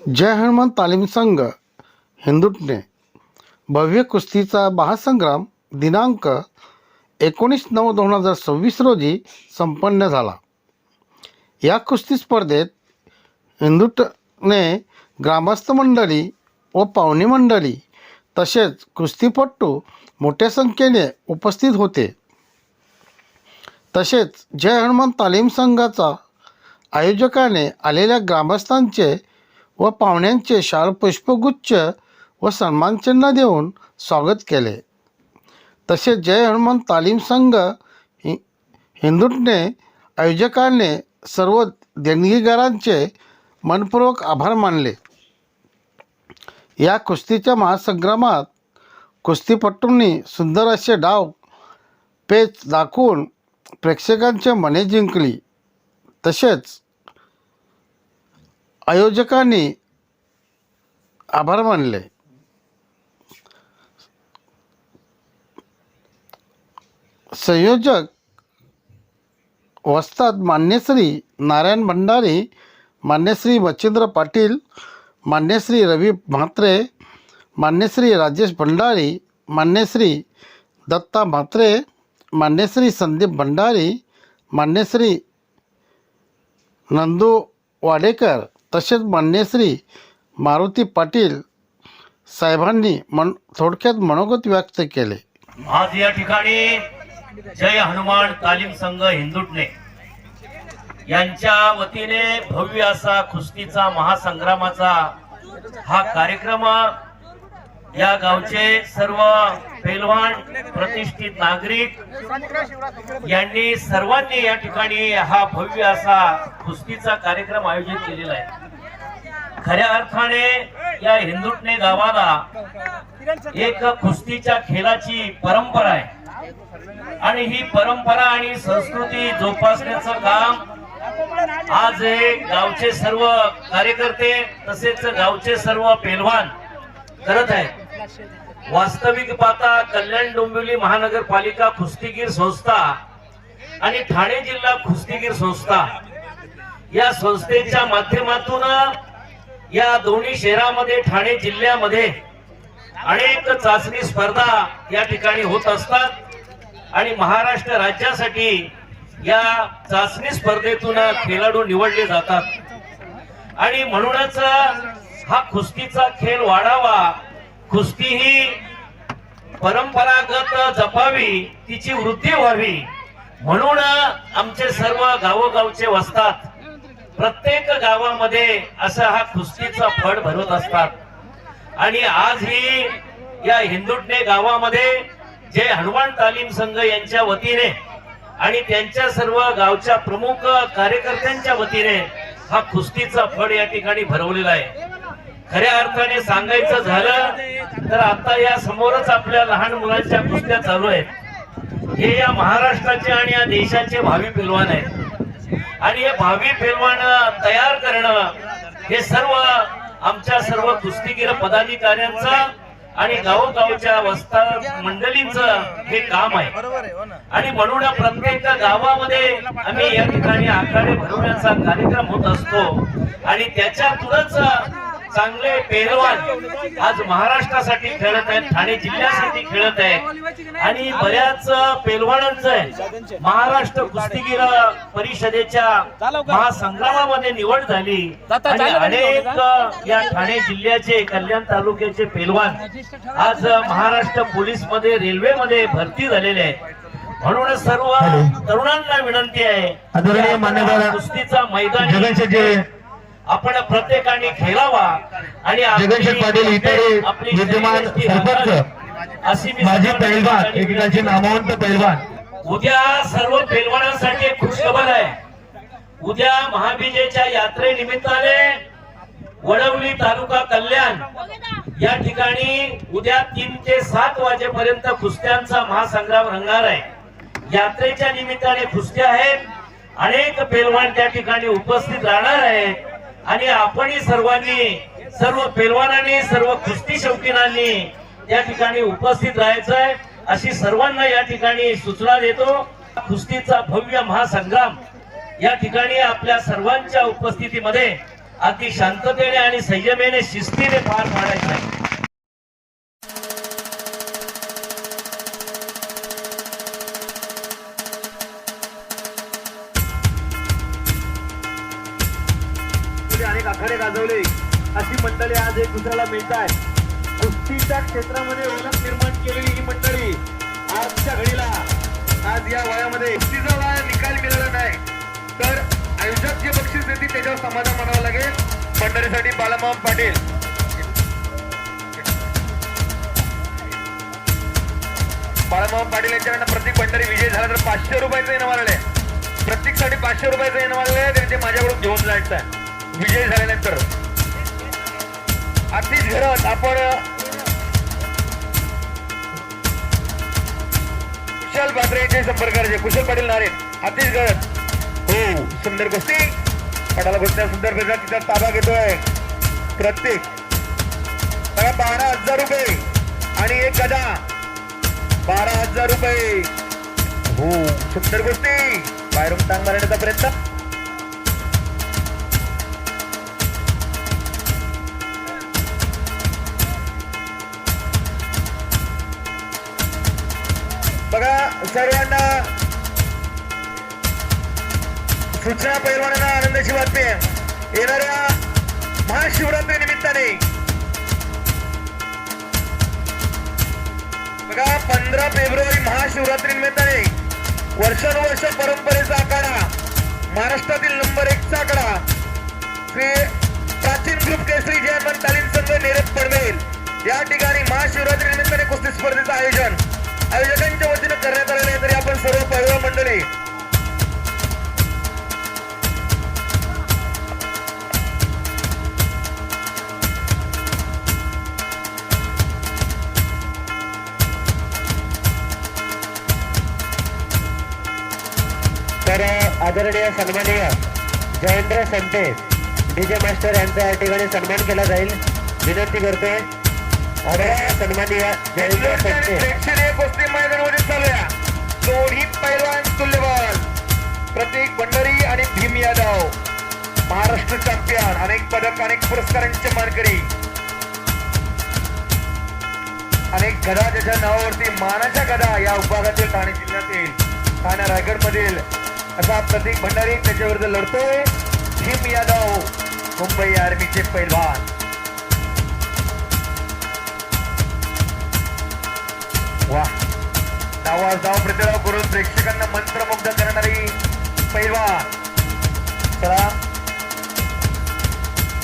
जय हनुमान तालीम संघ हिंदुटने भव्य कुस्तीचा महासंग्राम दिनांक एकोणीस नऊ दोन हजार सव्वीस रोजी संपन्न झाला. या कुस्ती स्पर्धेत हिंदुटने ग्रामस्थ मंडळी व पाहुणी मंडळी तसेच कुस्तीपट्टू मोठ्या संख्येने उपस्थित होते. तसेच जय हनुमान तालीम संघाचा आयोजकाने आलेल्या ग्रामस्थांचे व पाहुण्यांचे शाल पुष्पगुच्छ व सन्मानचिन्ह देऊन स्वागत केले. तसेच जय हनुमान तालीम संघ हि हिंदुटने आयोजकाने सर्व देणगीगारांचे मनपूर्वक आभार मानले. या कुस्तीच्या महासंग्रामात कुस्तीपट्टूंनी सुंदर असे डाव पेच दाखवून प्रेक्षकांचे मने जिंकली. तसेच आयोजकांनी आभार मानले. संयोजक वस्ताद मान्यश्री नारायण भंडारी मान्यश्री मच्छिंद्र पाटील मान्यश्री रवी म्हात्रे मान्यश्री राजेश भंडारी मान्यश्री दत्ता म्हात्रे मान्यश्री संदीप भंडारी मान्यश्री नंदू वाडेकर तसेच मान्यश्री मारुती पाटील साहेबांनी मन थोडक्यात मनोगत व्यक्त केले. आज या ठिकाणी जय हनुमान तालीम संघ हिंदुटणे यांच्या वतीने भव्य असा कुस्तीचा महासंग्रामाचा हा कार्यक्रम या गावचे सर्व पेलवान प्रतिष्ठित नागरिक यांनी सर्वांनी या ठिकाणी हा भव्य असा कुस्तीचा कार्यक्रम आयोजित केलेला आहे. खऱ्या अर्थाने या हिंदुटणे गावाला एक कुस्तीच्या खेळाची परंपरा आहे. आणि ही परंपरा आणि संस्कृती जोपासण्याचं काम आज हे गावचे सर्व कार्यकर्ते तसेच गावचे सर्व पेलवान करत आहेत. वास्तविक पाहता कल्याण डोंबिवली महानगरपालिका कुस्तीगीर संस्था आणि ठाणे जिल्हा कुस्तीगीर संस्था. या संस्थेच्या माध्यमातून या दोन्ही शहरामध्ये ठाणे जिल्ह्यामध्ये अनेक चाचणी स्पर्धा या ठिकाणी होत असतात. आणि महाराष्ट्र राज्यासाठी या चाचणी स्पर्धेतून खेळाडू निवडले जातात. आणि म्हणूनच हा कुस्तीचा खेळ वाढावा कुस्ती ही परंपरागत जपावी तिची वृद्धी व्हावी. म्हणून आमचे सर्व गावोगावचे वसतात प्रत्येक गावामध्ये असा हा कुस्तीचा फड भरवत असतात. आणि आज ही या हिंदुटणे गावामध्ये जे हनुमान तालीम संघ यांच्या वतीने आणि त्यांच्या सर्व गावच्या प्रमुख कार्यकर्त्यांच्या वतीने हा कुस्तीचा फड या ठिकाणी भरवलेला आहे. खऱ्या अर्थाने सांगायचं झालं तर आता या समोरच आपल्या लहान मुलांच्या कुस्त्या चालू आहेत. हे या महाराष्ट्राचे आणि या देशाचे भावी पेलवान आहेत. आणि हे भावी पेलवान तयार करणं हे सर्व आमच्या सर्व कुस्तीगीर पदाधिकाऱ्यांचं आणि गावोगावच्या वस्ता मंडळींचं हे काम आहे. आणि म्हणून प्रत्येक गावामध्ये आम्ही या ठिकाणी आखाडे भरवण्याचा कार्यक्रम होत असतो. आणि त्याच्यातूनच चांगले पेहलवान आज महाराष्ट्रासाठी खेळत आहेत ठाणे जिल्ह्यासाठी खेळत आहेत. आणि बऱ्याच पेलवानांचं महाराष्ट्र कुस्तीगीर परिषदेच्या महासंग्रामामध्ये निवड झाली. आणि अनेक या ठाणे जिल्ह्याचे कल्याण तालुक्याचे पेलवान आज महाराष्ट्र पोलीसमध्ये रेल्वे मध्ये भरती झालेले आहेत. म्हणून सर्व तरुणांना विनंती आहे आदरणीय मान्यवर कुस्तीचा मैदान आपण प्रत्येकाने खेळावा आणि जगनशेठ पाटील इतर विद्यमान सरपंच अशी मी माजी सर्वांना पैलवान एकेकाचे नामवंत पैलवान. उद्या सर्व पेलवानांसाठी एक खुशखबर आहे. उद्या महाबीजेच्या यात्रेनिमित्ताने वडवली तालुका कल्याण या ठिकाणी उद्या तीन ते सात वाजेपर्यंत कुस्त्यांचा महासंग्राम रंगणार आहे. यात्रेच्या निमित्ताने कुस्त्या आहेत. अनेक पेलवान त्या ठिकाणी उपस्थित राहणार आहेत. आणि आपणही सर्वांनी सर्व पेलवानांनी सर्व कुस्ती शौकीनांनी या ठिकाणी उपस्थित राहायचंय. अशी सर्वांना या ठिकाणी सूचना देतो. कुस्तीचा भव्य महासंग्राम या ठिकाणी आपल्या सर्वांच्या उपस्थितीमध्ये अगदी शांततेने आणि संयमेने शिस्तीने पार पाडायचा आहे. गाजवले अशी मंडळी आज एक दुसऱ्याला मिळत आहे कुस्तीच्या क्षेत्रामध्ये ओळख निर्माण केलेली ही मंडळी आजच्या घडीला आज या वयामध्ये कुस्तीचा वया निकाल मिळाला नाही. तर आयुष्यात जे बक्षीस देतील त्याच्यावर समाधान मानावं लागेल. मंडळीसाठी बालामाम पाटील. बाळामाम पाटील यांच्याकडनं प्रत्येक भंडारी विजय झाला तर पाचशे रुपयाचं इनाम आलेलं आहे. प्रत्येकसाठी पाचशे रुपयाचं इनाम आलेलं आहे. त्यांचे माझ्याकडून घेऊन जायचं आहे. विजय झाल्यानंतर अगदीच घरात आपण कुशल पात्रे यांचे संपर्क करायचे कुशल पाटील नारे अतिश गरज हो सुंदर गोष्टी पटाला गोष्टी सुंदर बेजा तिचा ताबा घेतोय. प्रत्येक. बघा बारा हजार रुपये. आणि एक गदा बारा हजार रुपये. हो सुंदर गोष्टी बाहेरून टांग मारण्याचा प्रयत्न. सर्वांना सूचना पैलवानांना आनंदाची बातमी. आहे येणाऱ्या महाशिवरात्री निमित्ताने. बघा पंधरा फेब्रुवारी महाशिवरात्री निमित्ताने वर्षानुवर्ष परंपरेचा आकडा महाराष्ट्रातील नंबर एकचा आकडा श्री प्राचीन ग्रुप केसरी जयमन तालीम संघ नेरत पडवेल. या ठिकाणी महाशिवरात्री निमित्ताने कुस्ती स्पर्धेचं आयोजन. आयोजकांच्या वतीनं करण्यात आलेले तरी आपण सर्व पैलवान मंडळी. तर आदरणीय सन्माननीय जयेंद्र संते डीजे मास्टर यांचा या ठिकाणी सन्मान केला जाईल. विनंती करतोय. प्रेक्षणीय कुस्ती मैदानामध्ये चालूया. दोन्ही पैलवान प्रतीक भंडारी आणि भीम यादव. महाराष्ट्र चॅम्पियन अनेक पदक अनेक पुरस्कारांचे मानकरी अनेक गदा ज्याच्या नावावरती मानाच्या गदा या विभागातील ठाणे जिल्ह्यातील ठाणे रायगड मधील असा प्रतीक भंडारी त्याच्याविरुद्ध लढतोय. भीम यादव मुंबई आर्मीचे पैलवान. डावा धाव प्रतिराव करून प्रेक्षकांना मंत्रमुग्ध करणारी पैलवान. चला.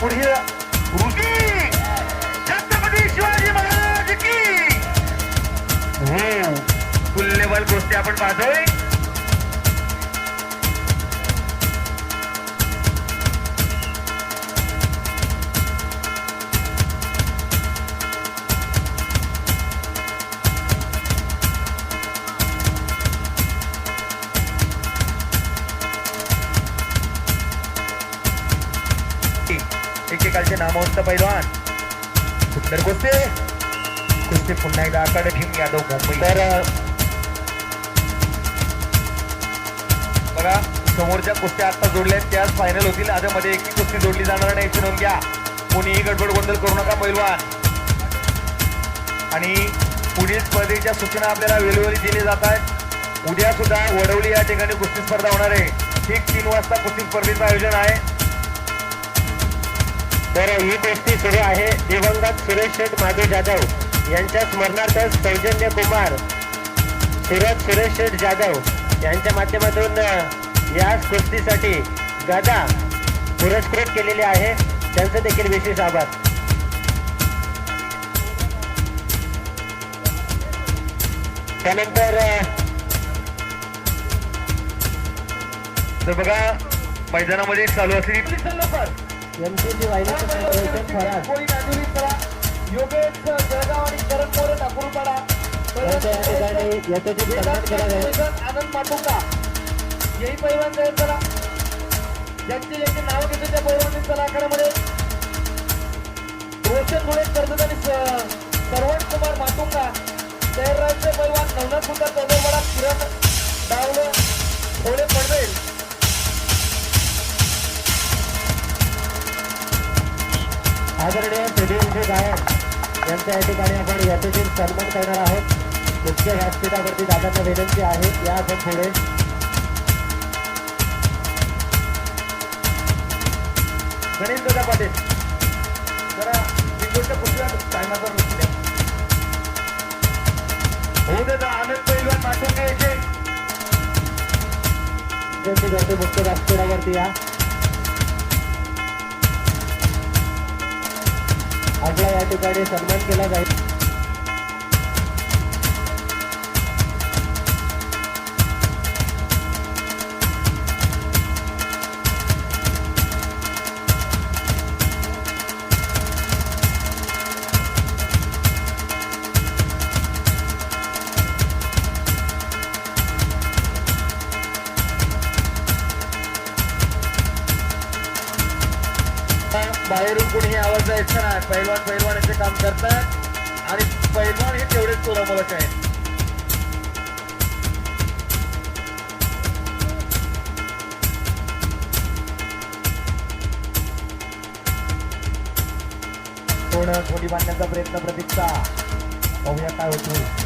पुढे कृती छत्रपती शिवाजी महाराज की. हो तुल्यबल गोष्टी आपण पाहतोय. नामवंत पैलवान. सुंदर कुस्ती? कुस्ती पुन्हा एकदा आकडे भीम यादव मुंबई. तर बघा समोरच्या कुस्त्या आता जोडल्या आहेत त्याच फायनल होतील. आता मध्ये एकही कुस्ती जोडली जाणार नाही याची नोंद घ्या. कोणीही गडबड गोंधळ करू नका पैलवान. आणि पुढील स्पर्धेच्या सूचना आपल्याला वेळोवेळी दिल्या जात आहेत. उद्या सुद्धा वडवली या ठिकाणी कुस्ती स्पर्धा होणार आहे. ठीक तीन वाजता कुस्ती स्पर्धेचं आयोजन आहे. तर ही गोष्टी सुरू आहे. दिवंगत सुरेश शेठ माधू जाधव यांच्या स्मरणार्थ सौजन्य कुमार सुरत सुरेश शेठ जाधव यांच्या माध्यमातून या कुस्तीसाठी गदा पुरस्कृत केलेले आहे. त्यांचं देखील विशेष आभार. त्यानंतर बघा मैदानामध्ये चालू असलेली सन्मान केला जाईल. आनंद माटुका यही पैलवान जाईल चला ज्यांचे ज्यांचे नाव घेतो त्या पैलवान चला आखाड्यामध्ये रोशन मुळे कर्जत आणि सर्वण कुमार माटुंगा. शहरराजचे पैलवान नवनाथ सुंदर चौदरवाडा किरण डावले थोडे पडवेल आदरणीय सुधीरजी गायक यांच्या या ठिकाणी आपण यशस्वी सन्मान करणार आहोत. मुख्य व्यासपीठावरती दादांना विनंती आहे. या आपण पुढे. गणेश दादा पाटील जरा ही गोष्ट कुठल्या टायमाचा नसल्या द्या होऊ दे आनंद पैलवान माटून घ्यायचे मुख्य व्यासपीठावरती या. आपला या ठिकाणी सन्मान केला जाईल. बाहेरून कुणी आवाज द्यायचा नाही पैलवान याचे काम करतात. आणि पैलवान हे तेवढेच चोरा मुलाचे आहेत. कोण खोली बांधण्याचा प्रयत्न प्रतीक्षा? पाहूया काय होतो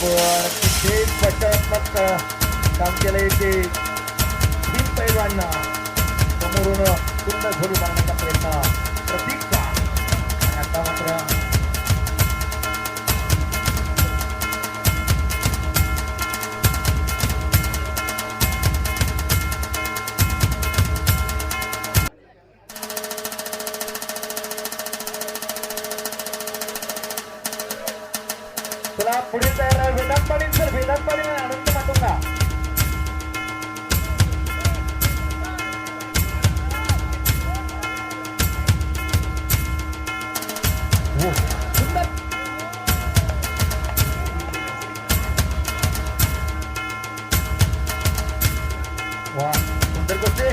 तिथे पटात्मक काम केलं येते तीन पैलवांना समोरून सुंदर झोडू मारण्याचा प्रयत्न प्रतीक्षा आणि आता मात्र गोष्टी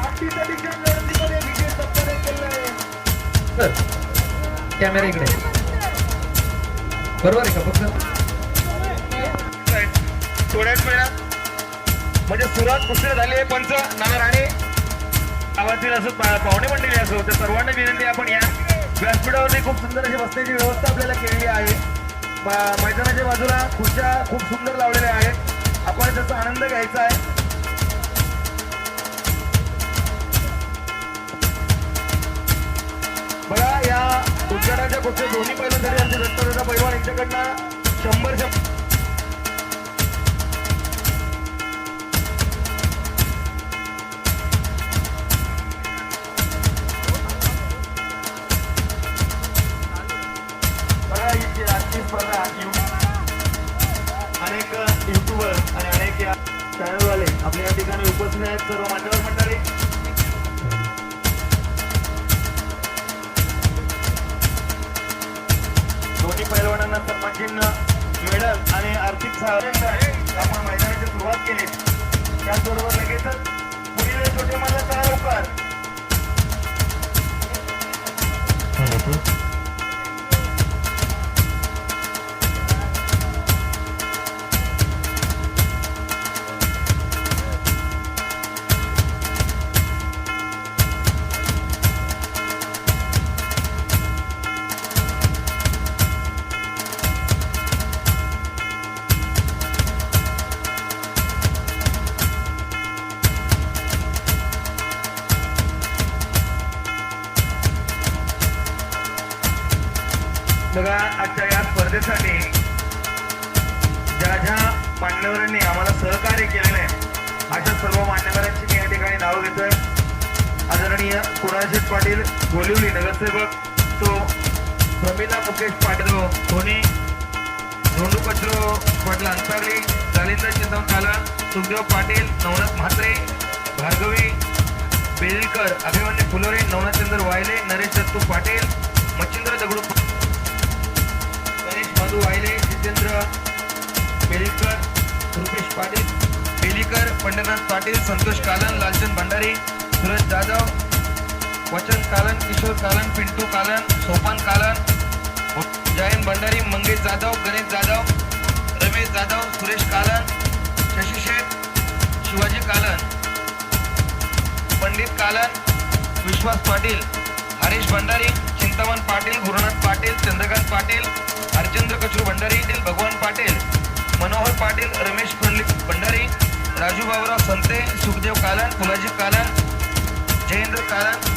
आठवीच्या ठिकाणी लढतीमध्ये विजय सत्ताने केलाय. सर कॅमेरा इकडे. बरोबर आहे का? फक्त थोड्याच वेळात म्हणजे सुरुवात उशीर झाली आहे पंच नाना राणे गावातील असं पाहुणे मंडळी असो त्या सर्वांना विनंती आपण या व्यासपीठावरती खूप सुंदर अशी बसण्याची व्यवस्था आपल्याला केलेली आहे. मैदानाच्या बाजूला खुर्च्या खूप सुंदर लावलेल्या आहेत. आपण त्याचा आनंद घ्यायचा आहे. बघा या उद्घाटनाच्या खुर्च्या दोन्ही दत्तदादा शंभर शंभर दोन्ही पैलवानांना सन्मान चिन्ह मेडल आणि आर्थिक सहाय्य आपण मैदानाची सुरुवात केली. त्याचबरोबर लगेचच पुढील छोटे मला चला लवकर पाटील बोलिवली नगरसेवक तो प्रमिला मुकेश पाटील धोनी धोंडू कचरो पाटील अंसावली जालिंदर चिंतन कालन सुखदेव पाटील नवनाथ म्हात्रे भार्गवी बेलकर अभिमन्यू फुलोरे नवनाथचंद्र वायले नरेश दत्तू पाटील मच्छिंद्र दगडू गणेश माधू वायले जितेंद्र बेलकर रुपेश पाटील बेलीकर पंढरनाथ पाटील संतोष कालन लालचंद भंडारी सुरज जाधव वचन कालन किशोर कालन पिंटू कालन सोपान कालन जयंत भंडारी मंगेश जाधव गणेश जाधव रमेश जाधव सुरेश कालन शशी शेठ शिवाजी कालन पंडित कालन विश्वास पाटील हरीश भंडारी चिंतामण पाटील गुरुनाथ पाटील चंद्रकांत पाटील हरचंद्र कचरू भंडारी भगवान पाटील मनोहर पाटील रमेश पंडित भंडारी राजू बाबुराव संते सुखदेव कालन फुलाजी कालन जयेंद्र कालन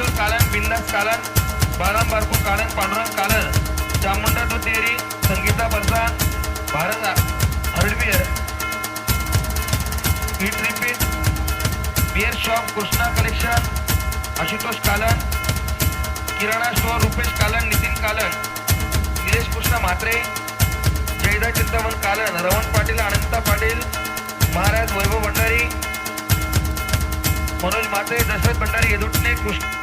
किशोर कालन बिंदास कालन बाराम बारकू कालन पांडुरंग कालन चामुंडा दुतेरी संगीता बरसा Bharat हरडबियर hit repeat beer shop Krishna collection Ashutosh Kalan किराणा स्टोअर रुपेश कालन नितीन कालन निलेश कृष्ण म्हात्रे जयदा चिंतामण कालन रमण पाटील अनंता पाटील महाराज वैभव भंडारी मनोज म्हात्रे दशरथ भंडारी येदुटणे कृष्ण